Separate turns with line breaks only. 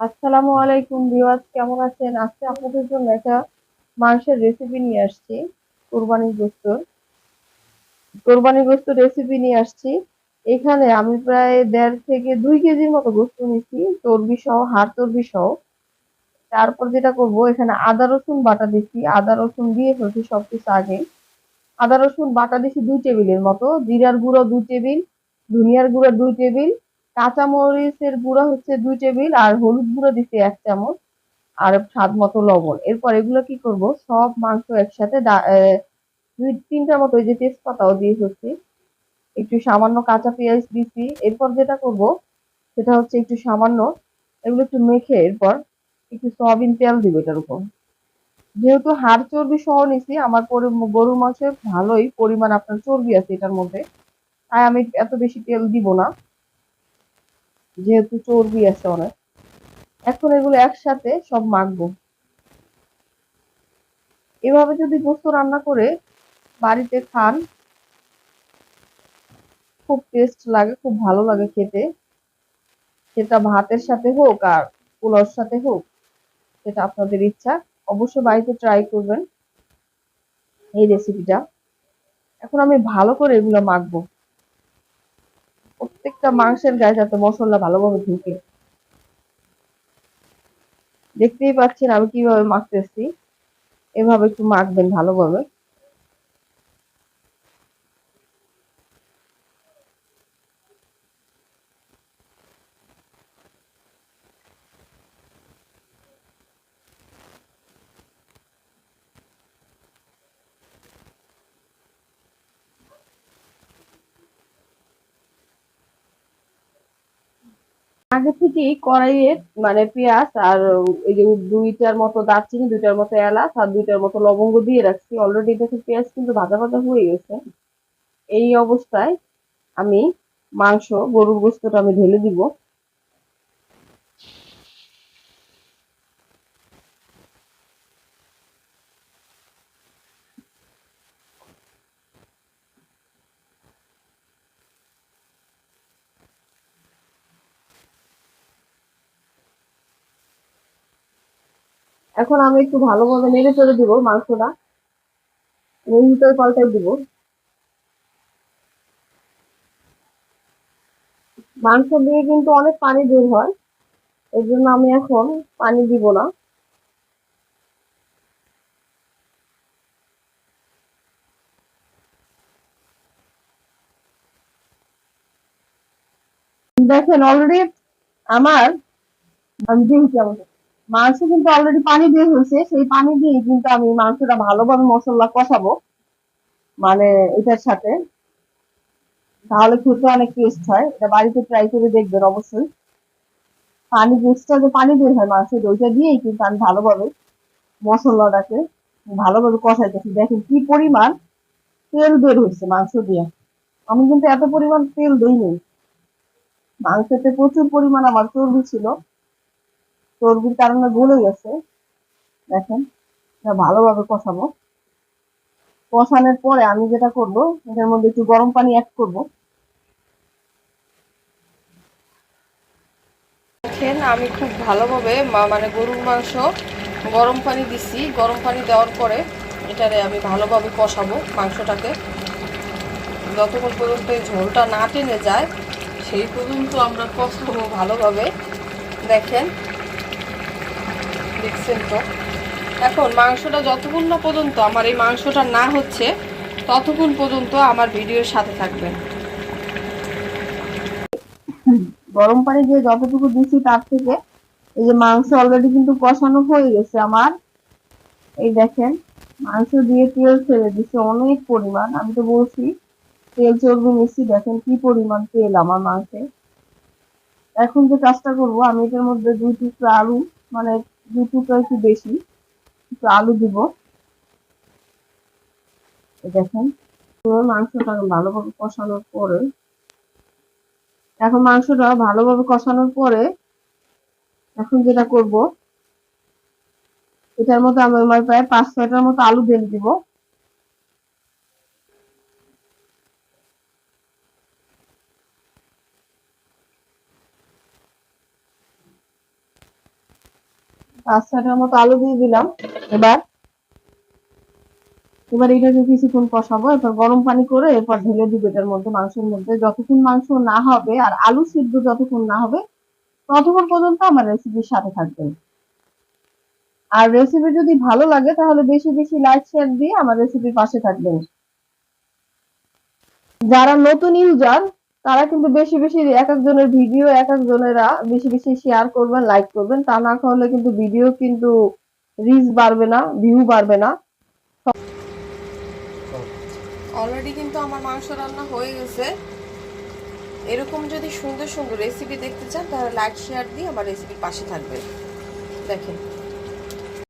আসসালামু আলাইকুম ভিউয়ার্স, কেমন আছেন? আজকে আপনাদের জন্য একটা মাংসের রেসিপি নিয়ে আসছি কোরবানির গোস্ত। কোরবানির গোস্ত রেসিপি নিয়ে আসছি। এখানে আমি প্রায় দেড় থেকে দুই কেজির মতো গোস্ত নিচ্ছি চর্বি সহ হাড় চর্বি সহ তারপর যেটা করব, এখানে আদা, রসুন, বাটা দিচ্ছি। আদা, রসুন দিয়ে ফেলছি সবকিছু আগে। আদা, রসুন, বাটা দিচ্ছি দুই টেবিলের মতো। জিরার গুঁড়ো দুই টেবিল, ধনিয়ার গুঁড়ো দুই টেবিল কাঁচা মরিচের গুঁড়ো হচ্ছে দুই টেবিল আর হলুদ গুঁড়ো দিচ্ছি এক চামচ আর স্বাদ মতো লবণ। এরপর এগুলো কি করব? সব মাংস একসাথে দুই, তিনটার মতো যে তেজপাতাও দিয়ে হচ্ছে। একটু সামান্য কাঁচা পেঁয়াজ দিচ্ছি। এরপর যেটা করব, সেটা হচ্ছে একটু সামান্য, এগুলো একটু মেখে এরপর একটু সয়াবিন তেল দিব এটার উপর। যেহেতু হাড় চর্বি সহ নিছি, আমার পরে, গরুর মাংসে ভালোই পরিমাণ আপনার চর্বি আছে এটার মধ্যে। তাই আমি এত বেশি তেল দিব না। যেহেতু চর্বি আছে অনেক, এখন এগুলো একসাথে সব মাখবো। এভাবে যদি গোস্ত রান্না করে বাড়িতে খান, খুব টেস্ট লাগে, খুব ভালো লাগে খেতে। সেটা ভাতের সাথে হোক আর পোলাওর সাথে হোক, সেটা আপনাদের ইচ্ছা, অবশ্যই বাড়িতে ট্রাই করবেন। এই রেসিপিটা এখন আমি ভালো করে এগুলো মাখবো। প্রত্যেকটা মাংসের গায়ে যাতে মশলা ভালোভাবে ঢুকে। দেখতেই পাচ্ছেন আমি কীভাবে মাখতেছি। এভাবে একটু মাখবেন ভালোভাবে। আগে থেকেই কড়াইয়ে মানে পেঁয়াজ আর এই যে দুইটার মতো দারচিনি, দুইটার মতো এলাচ আর দুইটার মতো লবঙ্গ দিয়ে রাখছি। অলরেডি দেখে পেঁয়াজ কিন্তু ভাজা ভাজা হয়ে গেছে। এই অবস্থায় আমি মাংস, গরুর গোস্তটা আমি ঢেলে দিব। এখন আমি একটু ভালোভাবে নেড়ে চেড়ে দিব মাংসটা। ভিতরে পাল্টাই দিব। মাংস দিয়ে কিন্তু অনেক পানি বের হয় এর জন্য আমি এখন পানি দিব না। দেখেন অলরেডি আমার আমি কেমন? মাংস কিন্তু অলরেডি পানি দিয়ে হয়েছে। সেই পানি দিয়ে কিন্তু আমি মাংসটা ভালোভাবে মশলা কষাবো। মানে এটার সাথে। তাহলে খেতে অনেক টেস্ট হয়। এটা বাড়িতে ট্রাই করে দেখবেন অবশ্যই। পানি এক্সট্রা যে পানি বের হয় মাংসের, ওইটা দিয়েই কিন্তু আমি ভালোভাবে মশলাটাকে ভালোভাবে কষাইতেছি। দেখেন কি পরিমাণ তেল বের হচ্ছে মাংস দিয়ে। আমি কিন্তু এত পরিমাণ তেল দিইনি। মাংসতে প্রচুর পরিমাণ আমার চর্বি ছিল। চর্বির কারণে গলে গেছে। দেখেন ভালোভাবে কষাবো। কষানোর পরে আমি যেটা করব, এটার মধ্যে একটু গরম পানি অ্যাড করব। দেখেন, আমি খুব ভালোভাবে মানে গরুর মাংস গরম পানি দিছি। গরম পানি দেওয়ার পরে এটারে আমি ভালোভাবে কষাবো মাংসটাকে। যতক্ষণ পর্যন্ত এই ঝোলটা না টেনে যায়, সেই পর্যন্ত আমরা কষাবো ভালোভাবে। দেখেন দেখছেন তো? এখন মাংসটা যতক্ষণ না পর্যন্ত আমার এই মাংসটা না হচ্ছে, ততক্ষণ পর্যন্ত আমার ভিডিওর সাথে থাকবেন। গরম পানি দিয়ে যতটুকু দিচ্ছি তার থেকে এই যে মাংস অলরেডি কিন্তু কষানো হয়ে গেছে আমার। এই দেখেন, মাংস দিয়ে তেল ছেড়ে দিচ্ছে অনেক পরিমাণ। আমি তো বলছি, তেল চর্বি মিশি দেখেন কি পরিমাণ তেল আমার মাংসে। এখন যে কাজটা করব, আমি এটার মধ্যে দুই টুকরা আলু মানে টুকরা একটু বেশি, একটু আলু দিব। দেখেন, পুরো মাংসটা ভালোভাবে কষানোর পরে, এখন মাংসটা ভালোভাবে কষানোর পরে এখন যেটা করব, এটার মতো আমি আমার প্রায় পাঁচ ছয়টার মতো আলু ঢেলে দিব। পাঁচ মতো আলু দিয়ে দিলাম। এবার এবার এটাকে কিছুক্ষণ কষাবো, এরপর গরম পানি করে এরপর ঢেলে দিব এটার মধ্যে, মাংসের মধ্যে। যতক্ষণ মাংস না হবে আর আলু সিদ্ধ যতক্ষণ না হবে, ততক্ষণ পর্যন্ত আমার রেসিপির সাথে থাকবেন আর রেসিপি যদি ভালো লাগে, তাহলে বেশি বেশি লাইক শেয়ার দিয়ে আমার রেসিপির পাশে থাকবেন। যারা নতুন ইউজার তারা কিন্তু বেশি বেশি এক একজনের ভিডিও, এক একজনেরা বেশি বেশি শেয়ার করবেন লাইক করবেন। তা না করলে কিন্তু ভিডিও কিন্তু রিচ বাড়বে না ভিউ বাড়বে না।
অলরেডি কিন্তু আমার মাংস রান্না হয়ে গেছে। এরকম যদি সুন্দর সুন্দর রেসিপি দেখতে চান, তাহলে লাইক শেয়ার দিয়ে আমার রেসিপির পাশে থাকবেন দেখেন।